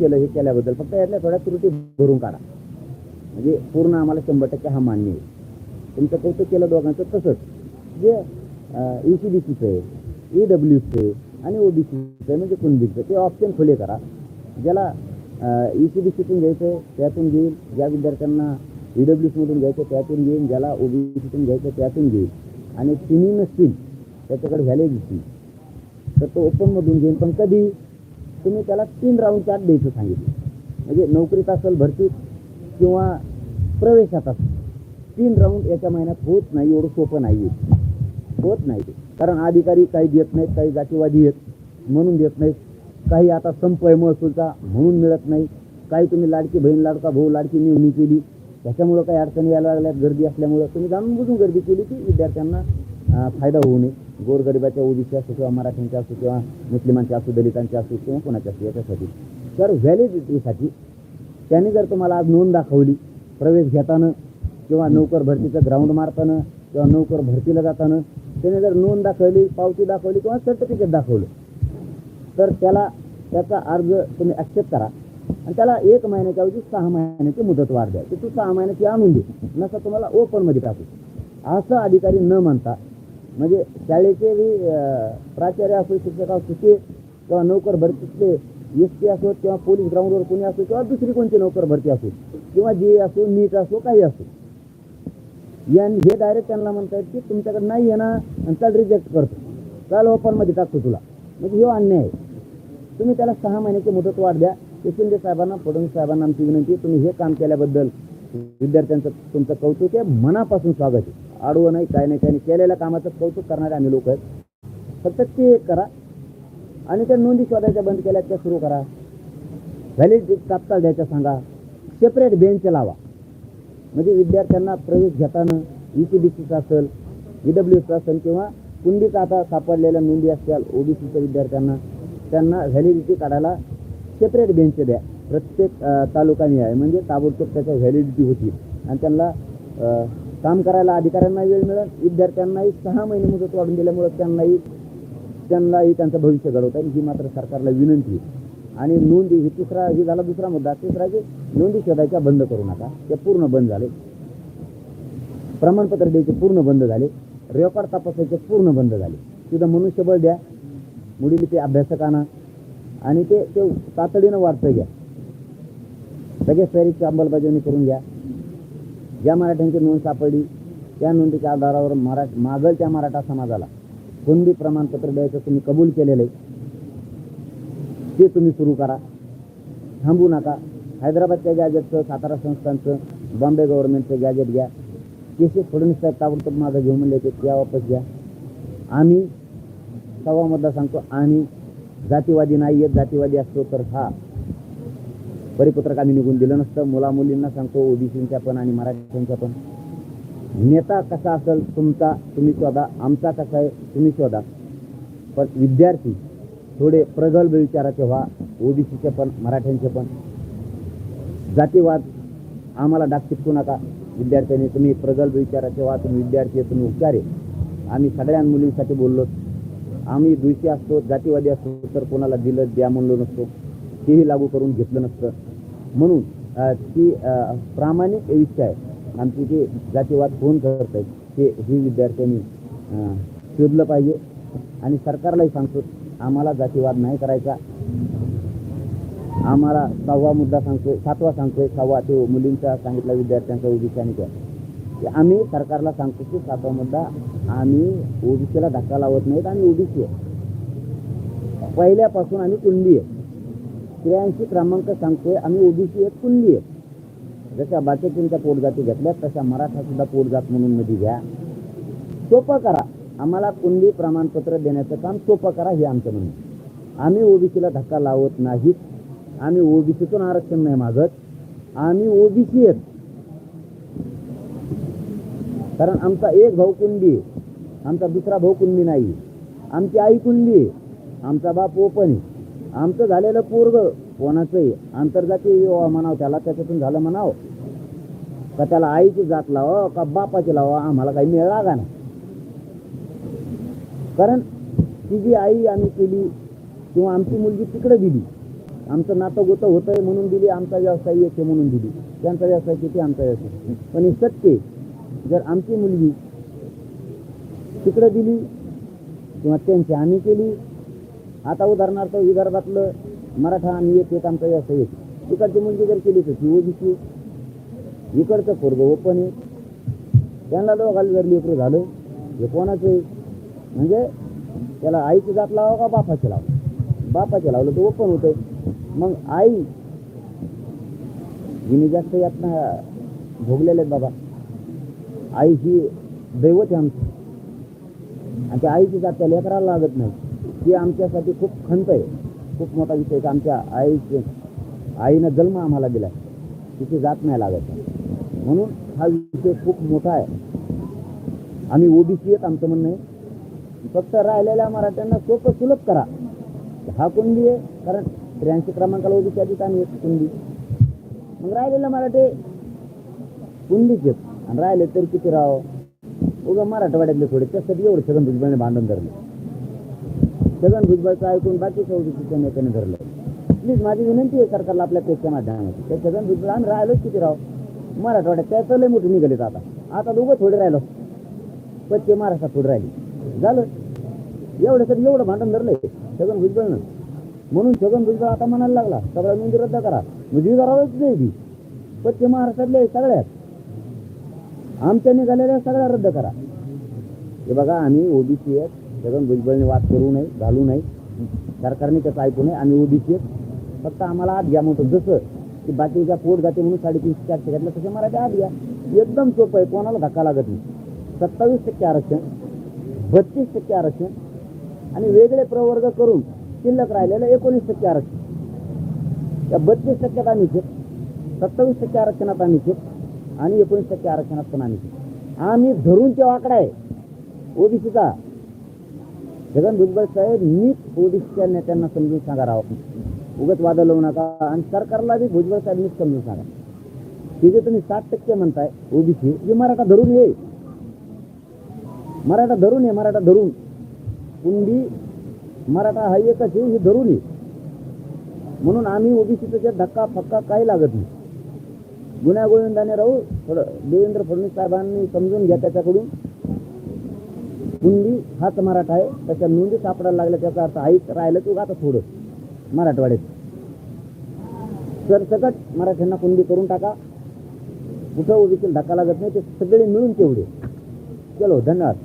केलं हे केल्याबद्दल फक्त यातल्या थोड्या त्रुटी भरून काढा. म्हणजे पूर्ण आम्हाला शंभर टक्के हा मान्य आहे. तुमचं कौतुक केलं दोघांचं तसंच. जे ई सी बी सीचं आहे ई डब्ल्यूचं आहे आणि ओ बी सीचं आहे म्हणजे कुणबीचं ते ऑप्शन खुले करा. ज्याला ई सी बी सीतून घ्यायचं आहे त्यातून घेईल. ज्या विद्यार्थ्यांना ई डब्ल्यू सीमधून घ्यायचं त्यातून घेईल. ज्याला ओ बी सीतून घ्यायचं आहे त्यातून घेईल. आणि तिन्ही नसतील त्याच्याकडे व्हॅलिडिटी तर तो ओपनमधून घेईल. पण कधी? तुम्ही त्याला तीन राऊंडच्या आत द्यायचं सांगितलं. म्हणजे नोकरीत असेल भरतीत किंवा प्रवेशात असेल. तीन राऊंड याच्या महिन्यात होत नाही एवढं सोपं नाही आहे. होत नाही. ते कारण अधिकारी काही देत नाहीत काही जातीवादी आहेत म्हणून देत नाहीत. काही आता संप आहे महसूलचा म्हणून मिळत नाही. काही तुम्ही लाडकी बहीण लाडका भाऊ लाडकी निवडणी केली त्याच्यामुळं काही अडचणी यायला लागल्यात गर्दी असल्यामुळं. तुम्ही जाणून बुजून गर्दी केली की विद्यार्थ्यांना फायदा होऊ नये. गोरगरिबाच्या ओबीसी असो किंवा मराठ्यांच्या असो किंवा मुस्लिमांच्या असो दलितांच्या असो किंवा कोणाच्या असो याच्यासाठी. तर व्हॅलिडिटीसाठी त्यांनी जर तुम्हाला आज नोंद दाखवली प्रवेश घेताना किंवा नोकर भरतीचं ग्राउंड मारताना किंवा नोकर भरतीला जाताना त्याने जर नोंद दाखवली पावती दाखवली किंवा सर्टिफिकेट दाखवलं तर त्याला त्याचा अर्ज तुम्ही ॲक्सेप्ट करा. आणि त्याला एक महिन्याच्या ऐवजी सहा महिन्याची मुदत वाढ द्या. ते तू सहा महिन्याची आणून दे. नसं तुम्हाला ओपनमध्ये टाकू. असं अधिकारी न म्हणता म्हणजे शाळेचे बी प्राचार्य असो शिक्षक असो ते किंवा नोकर भरतीतले एस टी असो किंवा पोलीस ग्राउंडवर कोणी असो किंवा दुसरी कोणती नोकर भरती असो किंवा जे असो नीट असो काही असो. या हे डायरेक्ट त्यांना म्हणतायत की तुमच्याकडे नाही येणार आणि चाल रिजेक्ट करतो. चाल ओपनमध्ये टाकतो तुला. म्हणजे हे अन्याय आहे. तुम्ही त्याला सहा महिन्याची मुदत वाढ द्या. ते शिंदे साहेबांना फडणवीस साहेबांना आमची विनंती तुम्ही हे काम केल्याबद्दल विद्यार्थ्यांचं तुमचं कौतुक आहे. मनापासून स्वागत आहे. आडवं नाही काय नाही त्यांनी केलेल्या कामाचं कौतुक करणारे आम्ही लोक आहेत. फक्त ते एक करा आणि त्या नोंदी शोधायच्या बंद केल्या त्या सुरू करा. व्हॅलिड तात्काळ द्यायच्या सांगा. सेपरेट बेंच लावा. म्हणजे विद्यार्थ्यांना प्रवेश घेताना ई सी बी सीचा असेल ई डब्ल्यूचा असेल किंवा कुंडीत आता सापडलेल्या नोंदी असतील ओबीसीच्या विद्यार्थ्यांना त्यांना व्हॅलिडिटी काढायला सेपरेट बेंच द्या. प्रत्येक तालुकाने तालुकानी आहे. म्हणजे ताबडतोब त्याच्या व्हॅलिडिटी होती. आणि त्यांना काम करायला अधिकाऱ्यांना वेळ मिळेल. विद्यार्थ्यांनाही सहा महिने मुदत वाढून दिल्यामुळं त्यांनाही त्यांनाही त्यांचं भविष्य घडवता येईल ही मात्र सरकारला विनंती आणि नोंदी ही तिसरा ही झाला दुसरा मुद्दा. तिसरा की नोंदी शोधायच्या बंद करू नका. ते पूर्ण बंद झाले. प्रमाणपत्र द्यायचे पूर्ण बंद झाले. रेकॉर्ड तपासायचे पूर्ण बंद झाले. तिथं मनुष्यबळ द्या. मुलीला ते अभ्यासकांना. आणि ते ते तातडीनं वाढतं घ्या. लगेच तयारीची अंमलबजावणी करून घ्या. ज्या मराठ्यांची नोंद सापडली त्या नोंदीच्या आधारावर मरा मागल त्या मराठा समाजाला कोणती प्रमाणपत्र द्यायचं तुम्ही कबूल केलेलं आहे ते तुम्ही सुरू करा. थांबू नका. हैदराबादच्या गॅजेटचं सातारा संस्थांचं बॉम्बे गव्हर्नमेंटचं गॅजेट घ्या. केसेस फडणवीस साहेब ताबडतोब माझं घेऊन म्हणले ते त्या वापस घ्या. आम्ही सव्वा सांगतो आम्ही जातीवादी नाही आहेत जातीवादी असतो तर हा परिपत्रक आम्ही निघून दिलं नसतं. मुला मुलींना सांगतो ओबीसींच्या पण आणि मराठ्यांच्या पण. नेता कसा असेल तुमचा तुम्ही शोधा. आमचा कसा आहे तुम्ही शोधा. पण विद्यार्थी थोडे प्रगल्भ विचाराचे व्हा. ओबीसीचे पण मराठ्यांचे पण. जातीवाद आम्हाला डाक चिपकू नका. विद्यार्थ्यांनी तुम्ही प्रगल्भ विचाराचे व्हा. तुम्ही विद्यार्थी आहे, तुम्ही हुशार आम्ही सगळ्या मुलींसाठी बोललो. आम्ही द्वेषी असतो जातीवादी असतो तर कोणाला दिलं द्या म्हणलो नसतो. तेही लागू करून घेतलं नसतं. म्हणून ती प्रामाणिक इच्छा आहे. आमची जे जातीवाद फोन करत आहेत ते ही विद्यार्थ्यांनी शोधलं पाहिजे. आणि सरकारलाही सांगतो आम्हाला जातीवाद नाही करायचा. आम्हाला सहावा मुद्दा सांगतोय सातवा सांगतोय सहावा तो मुलींचा सांगितला विद्यार्थ्यांचा ओबीसी आणि त्या की आम्ही सरकारला सांगतो की सातवा मुद्दा आम्ही ओबीसीला धक्का लावत नाहीत आम्ही ओबीसी आहे. पहिल्यापासून आम्ही कुंडी आहे. त्र्याऐंशी क्रमांक सांगतोय. आम्ही ओबीसी एक कुंडी आहे. जशा बाकीच्या पोटजाती घेतल्या तशा मराठा सुद्धा पोटजात म्हणून मध्ये घ्या. सोपं करा. आम्हाला कुंडी प्रमाणपत्र देण्याचं काम सोपं करा हे आमचं म्हणणं आम्ही ओबीसीला धक्का लावत नाहीत आम्ही ओबीसीतून आरक्षण नाही मागत. आम्ही ओबीसी आहेत. कारण आमचा एक भाऊ कुंडी आमचा दुसरा भाऊ कुंडी नाही आमची आई कुंडी आमचा बाप ओपन आहे. आमचं झालेलं पूर्ग कोणाचंही आंतरजातीय विवाह म्हणावं त्याला त्याच्यातून झालं म्हणावं. का त्याला आईची जात लावा का बापाची लावा आम्हाला काही मिळ लागा नाही. कारण ती जी आई आम्ही केली किंवा आमची मुलगी तिकडे दिली आमचं नातं गोतं होतंय म्हणून दिली आमचा व्यवसाय येते म्हणून दिली. त्यांचा व्यवसाय किती आमचा व्यवसाय पण हे सत्य जर आमची मुलगी तिकडे दिली किंवा त्यांची आम्ही केली आता उदाहरणार्थ विदर्भातलं मराठा आणि एक एक आमचा व्यवसाय येते तिकडची मुलगी जर केली तर ती ओबीसी. इकडचं पोरग ओपन आहे. त्यांना दोघाला जर लेकरं झालं हे कोणाचं आहे? म्हणजे त्याला आईची जात लावा का बापाची लावा? बापाचे लावलं तर ओपन होतं. मग आई हिने जास्त यातना भोगलेले आहेत बाबा. आई ही दैवत आहे आमची. आणि त्या आईची जात त्या लेकराला लागत नाही. ती आमच्यासाठी खूप खंत आहे खूप मोठा विषय का आमच्या आईचे आईनं जन्म आम्हाला दिला तिथे जात नाही लागत म्हणून हा विषय खूप मोठा आहे. आम्ही ओबीसी आहेत आमचं म्हणणं आहे. फक्त राहिलेल्या मराठ्यांना सोपं सुलभ करा. हा कुंडी आहे? कारण त्र्याऐंशी क्रमांकाला ओबीसी आधीच आम्ही एक कुंडी मग राहिलेला मराठे कुंडीच आहेत. आणि राहिले तरी किती राव? उगा मराठवाड्यातले थोडे त्यासाठी एवढं छगन भुजबळने भांडण धरलं. छगन भुजबळचं ऐकून बाकी ओबीसीच्या नेत्याने धरलं. प्लीज माझी विनंती आहे सरकारला आपल्या पेशच्या माध्यमातून. त्या छगन भुजबळ आम्ही राहिलोच किती राव? मराठवाड्यात त्याचं लय मोठे निघालेत आता. आता दोघं थोडे राहिलो. पश्चिम महाराष्ट्रात थोडी राहिली. झालं. एवढं तर एवढं भांडण धरलंय छगन भुजबळनं. म्हणून छगन भुजबळ आता म्हणायला लागला सगळ्या नोंदी रद्द करा. म्हणजे करावंच नाही ती पश्चिम महाराष्ट्रातले सगळ्यात. आमच्या निघालेल्या सगळ्या रद्द करा. हे बघा आम्ही ओबीसी आहेत. छगन भुजबळने वाद करू नये घालू नये. सरकारने त्याचं ऐकू नये आम्ही ओबीसी फक्त आम्हाला आत घ्या म्हणतो. जसं की बाकीच्या पोट जाते म्हणून साडेतीनशे चारशे घातलं तसे मराठी आत घ्या. एकदम सोपं आहे. कोणाला धक्का लागत नाही. सत्तावीस टक्के आरक्षण बत्तीस टक्के आरक्षण आणि वेगळे प्रवर्ग करून शिल्लक राहिलेलं एकोणीस टक्के आरक्षण. या बत्तीस टक्क्यात आम्ही आहेत सत्तावीस टक्के आरक्षणात आम्ही आहेत आणि एकोणीस टक्के आरक्षणात पण आम्ही आम्ही धरून ते वाकडा आहे. ओबीसीचा जगन भुजबळ साहेब नीट ओबीसीच्या नेत्यांना समजून सांगा राव. उगत वादळ लावू नका आणि सरकारला बी भुजबळ साहेब नीट समजून सांगा. हे जे तुम्ही साठ टक्के म्हणताय ओबीसी हे मराठा धरून ये. मराठा धरून ये मराठा धरून. कुंडी मराठा हा एकच आहे हे धरून ये. म्हणून आम्ही ओबीसीचा धक्का फक्का काही लागत नाही. गुन्ह्या गोविंदाने राहू थोडं देवेंद्र फडणवीस साहेबांनी समजून घ्या त्याच्याकडून. गुंडी हाच मराठा आहे. त्याच्या नोंदी सापडायला लागल्या त्याचा अर्थ आईच राहिलं तू आता थोडं मराठवाड्यात. सरसकट मराठ्यांना कुंडी करून टाका. कुठं देखील धक्का लागत नाही. ते सगळे मिळून तेवढे. चलो धन्यवाद.